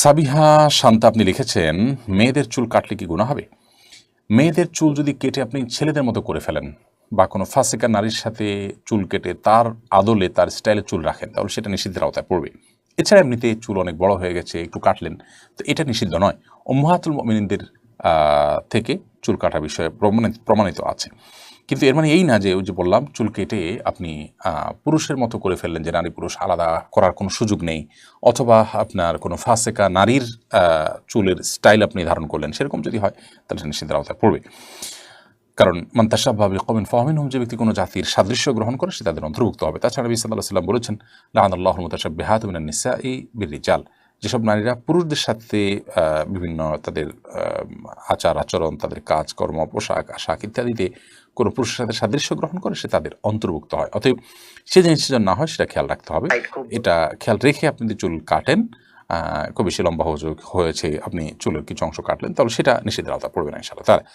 সাবিহা শান্তা, আপনি লিখেছেন, মেয়েদের চুল কাটলে কি গুণা হবে? মেয়েদের চুল যদি কেটে আপনি ছেলেদের মতো করে ফেলেন, বা কোনো ফাসিকা নারীর সাথে চুল কেটে তার আদলে, তার স্টাইলে চুল রাখেন, তাহলে সেটা নিষিদ্ধের আওতায় পড়বে। এছাড়া এমনিতে চুল অনেক বড় হয়ে গেছে, একটু কাটলেন, তো এটা নিষিদ্ধ নয়। ওম্মাহাতুল মিনদের থেকে চুল কাটা বিষয়ে প্রমাণিত আছে। কিন্তু এর মানে এই না যে ওই যে বললাম, চুল কেটে আপনি পুরুষের মতো করে ফেললেন যে নারী পুরুষ আলাদা করার কোনো সুযোগ নেই, অথবা আপনার কোনো ফাঁসেকা নারীর চুলের স্টাইল আপনি ধারণ করলেন, সেরকম যদি হয়, তাহলে সেটা নিষিদ্ধের আওতায় পড়বে। কারণ মান্তাসাভাবে কমেন ফাহমিন হোম যে ব্যক্তি কোনো জাতির সাদৃশ্য গ্রহণ করে, সে তাদের অন্তর্ভুক্ত হবে। তাছাড়া নবী সাল্লাহ সাল্লাম বলেছেন লাহান আল্লাহ মুতাসাব বেহাত মিনান নিসা এই বিরিজাল যেসব নারীরা পুরুষদের সাথে বিভিন্ন তাদের আচার আচরণ তাদের কাজকর্ম পোশাক আশাক ইত্যাদিতে কোনো পুরুষের সাথে সাদৃশ্য গ্রহণ করে সে তাদের অন্তর্ভুক্ত হয়। অতএব সে জিনিসটা যেন না হয় সেটা খেয়াল রাখতে হবে। এটা খেয়াল রেখে আপনি যদি চুল কাটেন খুব বেশি লম্বা হয়ে- হয়েছে আপনি চুলের কিছু অংশ কাটলেন তাহলে সেটা নিষেধের আওতা পড়বে না ইনশাল্লাহ তার